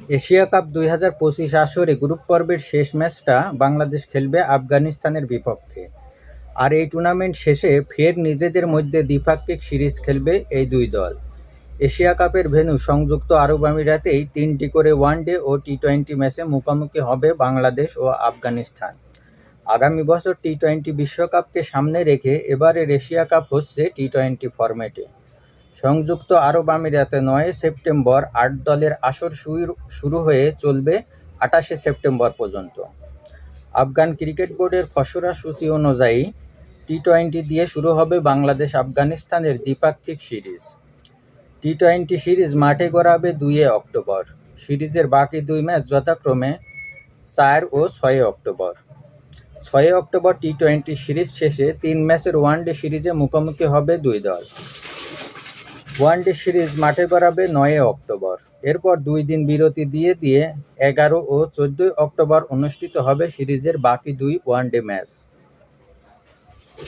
Asia cup দুই হাজার পঁচিশ আসরে গ্রুপ পর্বের শেষ ম্যাচটা বাংলাদেশ খেলবে আফগানিস্তানের বিপক্ষে। আর এই টুর্নামেন্ট শেষে ফের নিজেদের মধ্যে দ্বিপাক্ষিক সিরিজ খেলবে এই দুই দল। এশিয়া কাপের ভেন্যু সংযুক্ত আরব আমিরাতেই তিনটি করে ওয়ানডে ও টি টোয়েন্টি ম্যাচে মুখোমুখি হবে বাংলাদেশ ও আফগানিস্তান। আগামী বছর টি টোয়েন্টি বিশ্বকাপকে সামনে রেখে এবারের এশিয়া কাপ হচ্ছে টি টোয়েন্টি ফরম্যাটে। সংযুক্ত আরব আমিরাতে নয় সেপ্টেম্বর আট দলের আসর শুরু হয়ে চলবে আটাশে সেপ্টেম্বর পর্যন্ত। আফগান ক্রিকেট বোর্ডের খসড়া সূচি অনুযায়ী টি টোয়েন্টি দিয়ে শুরু হবে বাংলাদেশ আফগানিস্তানের দ্বিপাক্ষিক সিরিজ। টি টোয়েন্টি সিরিজ মাঠে গড়াবে দুইয়ে অক্টোবর। সিরিজের বাকি দুই ম্যাচ যথাক্রমে চার ও ছয় অক্টোবর। ছয় অক্টোবর টি টোয়েন্টি সিরিজ শেষে তিন ম্যাচের ওয়ানডে সিরিজে মুখোমুখি হবে দুই দল। ওয়ানডে সিরিজ মাঠে গড়াবে নয় অক্টোবর। এরপর দুই দিন বিরতি দিয়ে দিয়ে এগারো ও চোদ্দই অক্টোবর অনুষ্ঠিত হবে সিরিজের বাকি দুই ওয়ানডে ম্যাচ।